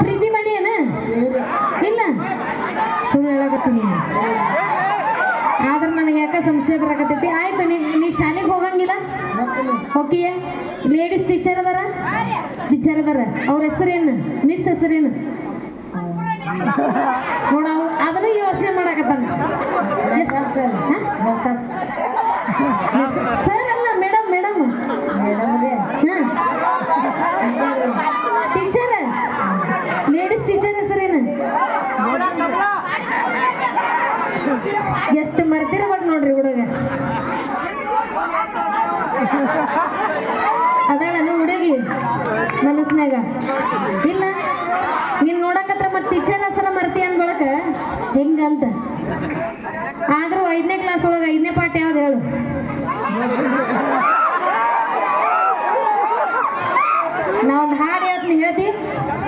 ಪ್ರೀತಿ ಮಾಡಿ ಏನ? ಇಲ್ಲ. ಸುಳ್ಳು ಹೇಳಕತ್ತೀನಿ. ಆದ್ರೆ ನನಗೆ ಯಾಕೆ ಸಂಶಯ ಬರಕತ್ತೈತಿ? ಆಯ್ತು ನೀ ನೀ ಶಾಲೆಗೆ ಹೋಗಂಗಿಲ್ಲ? ಓಕೆ ಲೇಡೀಸ್ ಟೀಚರ್ ಅದಾರ? ಟೀಚರ್ ಅದಾರ. ಅವ್ರ ಹೆಸರೇನು? ಮಿಸ್ ಹೆಸರೇನು? ನೋಡ ಅದನ್ನ ಯೋಚನೆ ಮಾಡಕತ್ತಾನ. ಎಷ್ಟು ಮರ್ತಿರ್ಬೇಕು ನೋಡ್ರಿ ಹುಡುಗ? ಅದಾಳನು ಹುಡುಗಿ ಮನಸ್ನಾಗ ಇಲ್ಲ, ನೀನ್ ನೋಡಕತ್ರ ಮತ್ತೆ ಟೀಚರ್ ಹೆಸರ ಮರ್ತಿ ಅನ್ಬಳಕ ಹೆಂಗಂತ? ಆದ್ರೂ ಐದನೇ ಕ್ಲಾಸ್ ಒಳಗೆ ಐದನೇ ಪಾಠ ಯಾವ್ದು ಹೇಳು?